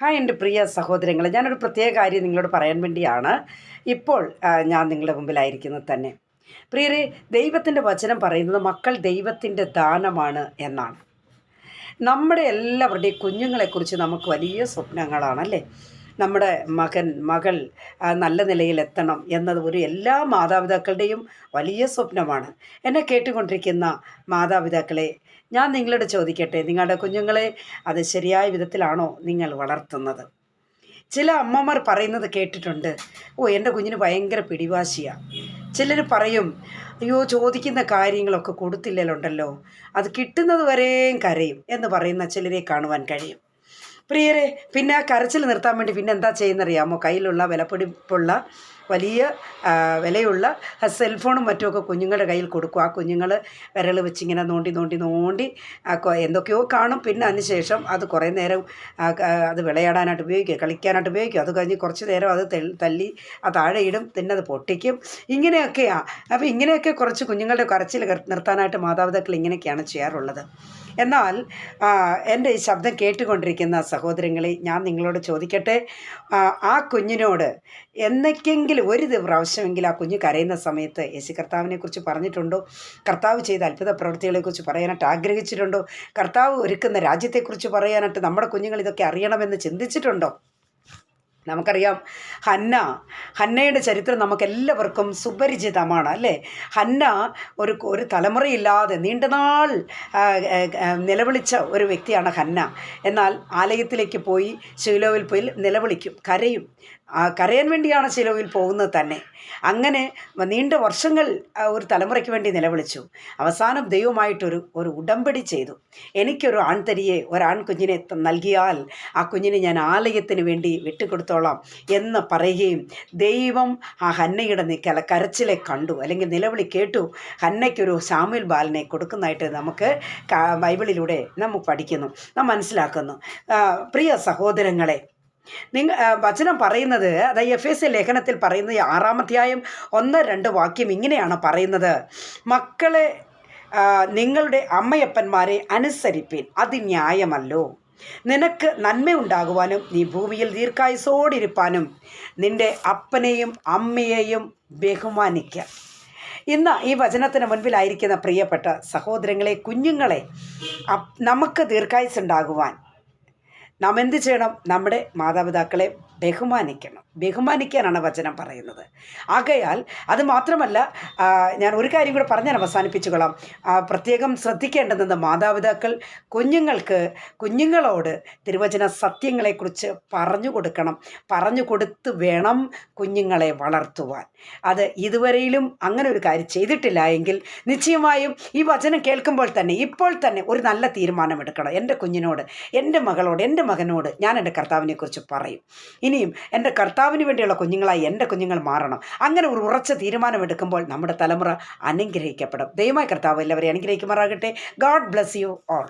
Hi എന്റെ പ്രിയ സഹോദരങ്ങളെ ഞാനൊരു പ്രത്യേക കാര്യം നിങ്ങളോട് പറയാൻ വേണ്ടിയാണ്. ഇപ്പോൾ ഞാൻ നിങ്ങളുടെ മുമ്പിലായിരിക്കുന്നത് തന്നെ. പ്രിയരെ ദൈവത്തിന്റെ വചനം പറയുന്നത് മക്കൾ ദൈവത്തിന്റെ ദാനമാണ് എന്നാണ്. നമ്മുടെ എല്ലാവരുടെയും കുഞ്ഞുങ്ങളെക്കുറിച്ച് നമുക്ക് വലിയ സ്വപ്നങ്ങളാണല്ലേ? നമ്മുടെ മകൻ മകൾ നല്ല നല്ല നിലയിലെത്തണം എന്നത് ഒരു എല്ലാ മാതാപിതാക്കളുടെയും വലിയ സ്വപ്നമാണ്. എന്നെ കേട്ടുകൊണ്ടിരിക്കുന്ന മാതാപിതാക്കളെ ഞാൻ നിങ്ങളോട് ചോദിക്കട്ടെ നിങ്ങളുടെ കുഞ്ഞുങ്ങളെ അത് ശരിയായ വിധത്തിലാണോ നിങ്ങൾ വളർത്തുന്നത്? ചില അമ്മമാർ പറയുന്നത് കേട്ടിട്ടുണ്ട് ഓ എന്റെ കുഞ്ഞിന് ഭയങ്കര പിടിവാശിയാണ് ചിലർ പറയും അയ്യോ ചോദിക്കുന്ന കാര്യങ്ങളൊക്കെ കൊടുത്തില്ലല്ലുണ്ടല്ലോ അത് കിട്ടുന്നത് വരെയും കരയും എന്ന് പറയുന്ന ചിലരെ കാണുവാൻ കഴിയും. പ്രിയരെ പിന്നെ ആ കരച്ചിൽ നിർത്താൻ വേണ്ടി പിന്നെ എന്താ ചെയ്യുന്നറിയാമോ? കയ്യിലുള്ള വിലപിടിപ്പുള്ള വലിയ വിലയുള്ള സെൽഫോണും മറ്റുമൊക്കെ കുഞ്ഞുങ്ങളുടെ കയ്യിൽ കൊടുക്കും. ആ കുഞ്ഞുങ്ങൾ വിരൽ വെച്ചിങ്ങനെ നോണ്ടി നോണ്ടി നോണ്ടി എന്തൊക്കെയോ കാണും. പിന്നെ അതിനുശേഷം അത് കുറേ നേരം അത് വിളയാടാനായിട്ട് ഉപയോഗിക്കുക കളിക്കാനായിട്ട് ഉപയോഗിക്കും. അത് കഴിഞ്ഞ് കുറച്ച് നേരം അത് തല്ലി ആ താഴെ ഇടും. പിന്നെ അത് പൊട്ടിക്കും. ഇങ്ങനെയൊക്കെയാണ് അപ്പോൾ ഇങ്ങനെയൊക്കെ കുറച്ച് കുഞ്ഞുങ്ങളുടെ കരച്ചിൽ നിർത്താനായിട്ട് മാതാപിതാക്കൾ ഇങ്ങനെയൊക്കെയാണ് ചെയ്യാറുള്ളത്. എന്നാൽ എന്റെ ഈ ശബ്ദം കേട്ടുകൊണ്ടിരിക്കുന്ന സഹോദരങ്ങളെ ഞാൻ നിങ്ങളോട് ചോദിക്കട്ടെ? ആ കുഞ്ഞിനോട് എന്നൊക്കെങ്കിലും ഒരു പ്രാവശ്യമെങ്കിലും ആ കുഞ്ഞ് കരയുന്ന സമയത്ത് യേശു കർത്താവിനെക്കുറിച്ച് പറഞ്ഞിട്ടുണ്ടോ? കർത്താവ് ചെയ്ത അത്ഭുത പ്രവൃത്തികളെക്കുറിച്ച് പറയാനായിട്ട് ആഗ്രഹിച്ചിട്ടുണ്ടോ? കർത്താവ് ഒരുക്കുന്ന രാജ്യത്തെക്കുറിച്ച് പറയാനായിട്ട് നമ്മുടെ കുഞ്ഞുങ്ങൾ ഇതൊക്കെ അറിയണമെന്ന് ചിന്തിച്ചിട്ടുണ്ടോ? നമുക്കറിയാം ഹന്ന ഹന്നയുടെ ചരിത്രം നമുക്കെല്ലാവർക്കും സുപരിചിതമാണ് അല്ലേ? ഹന്ന ഒരു ഒരു തലമുറയില്ലാതെ നീണ്ടനാൾ നിലവിളിച്ച ഒരു വ്യക്തിയാണ് ഹന്ന. എന്നാൽ ആലയത്തിലേക്ക് പോയി ശീലോവിൽ പോയി നിലവിളിക്കും കരയും. കരയാൻ വേണ്ടിയാണ് ശീലോവിൽ പോകുന്നത് തന്നെ. അങ്ങനെ നീണ്ട വർഷങ്ങൾ ഒരു തലമുറയ്ക്ക് വേണ്ടി നിലവിളിച്ചു. അവസാനം ദൈവമായിട്ടൊരു ഒരു ഉടമ്പടി ചെയ്തു. എനിക്കൊരു ആൺതരിയെ ഒരാൺകുഞ്ഞിനെ നൽകിയാൽ ആ കുഞ്ഞിനെ ഞാൻ ആലയത്തിന് വേണ്ടി വിട്ടുകൊടുത്തോളാം. എന്ന് പറയുകയും ദൈവം ആ ഹന്നയുടെ നിക്കല കരച്ചിലെ കണ്ടു. അല്ലെങ്കിൽ നിലവിളി കേട്ടു. ഹന്നയ്ക്കൊരു സാമുൽ ബാലനെ കൊടുക്കുന്നതായിട്ട് നമുക്ക് ബൈബിളിലൂടെ നമ്മൾ പഠിക്കുന്നു. നാം മനസ്സിലാക്കുന്നു. പ്രിയ സഹോദരങ്ങളെ നിങ്ങ വചനം പറയുന്നത് അതായത് എഫ് എസ് ലേഖനത്തിൽ പറയുന്നത് ആറാമധ്യായം ഒന്ന് രണ്ട് വാക്യം ഇങ്ങനെയാണ് പറയുന്നത്. മക്കളെ നിങ്ങളുടെ അമ്മയപ്പന്മാരെ അനുസരിപ്പിൻ. അത് ന്യായമല്ലോ. നിനക്ക് നന്മയുണ്ടാകുവാനും നീ ഭൂമിയിൽ ദീർഘായുസോടിരിപ്പാനും നിന്റെ അപ്പനെയും അമ്മയെയും ബഹുമാനിക്കുക ഇന്ന് ഈ വചനത്തിന് മുൻപിലായിരിക്കുന്ന പ്രിയപ്പെട്ട സഹോദരങ്ങളെ കുഞ്ഞുങ്ങളെ നമുക്ക് ദീർഘായുസ് ദീർഘായുസുണ്ടാകുവാൻ നാം എന്ത് ചെയ്യണം? നമ്മുടെ മാതാപിതാക്കളെ ബഹുമാനിക്കണം. ബഹുമാനിക്കാനാണ് വചനം പറയുന്നത്. ആകയാൽ അത് മാത്രമല്ല ഞാൻ ഒരു കാര്യം കൂടെ പറഞ്ഞാൽ അവസാനിപ്പിച്ചുകൊള്ളാം. പ്രത്യേകം ശ്രദ്ധിക്കേണ്ടതെന്ന് മാതാപിതാക്കൾ കുഞ്ഞുങ്ങൾക്ക് കുഞ്ഞുങ്ങളോട് തിരുവചന സത്യങ്ങളെക്കുറിച്ച് പറഞ്ഞു കൊടുക്കണം. പറഞ്ഞു കൊടുത്ത് വേണം കുഞ്ഞുങ്ങളെ വളർത്തുവാൻ. അത് ഇതുവരെയിലും അങ്ങനെ ഒരു കാര്യം ചെയ്തിട്ടില്ല എങ്കിൽ നിശ്ചയമായും ഈ വചനം കേൾക്കുമ്പോൾ തന്നെ ഇപ്പോൾ തന്നെ ഒരു നല്ല തീരുമാനമെടുക്കണം. എന്റെ കുഞ്ഞിനോട് എന്റെ മകളോട് എന്റെ മകനോട് ഞാൻ എന്റെ കർത്താവിനെക്കുറിച്ച് പറയും. ഇനിയും എന്റെ കർത്താവിന് വേണ്ടിയുള്ള കുഞ്ഞുങ്ങളായി എന്റെ കുഞ്ഞുങ്ങൾ മാറണം. അങ്ങനെ ഒരു ഉറച്ച തീരുമാനമെടുക്കുമ്പോൾ നമ്മുടെ തലമുറ അനുഗ്രഹിക്കപ്പെടും. ദൈവമായ കർത്താവ് എല്ലാവരെയും അനുഗ്രഹിക്കുമാറാകട്ടെ. God bless you all.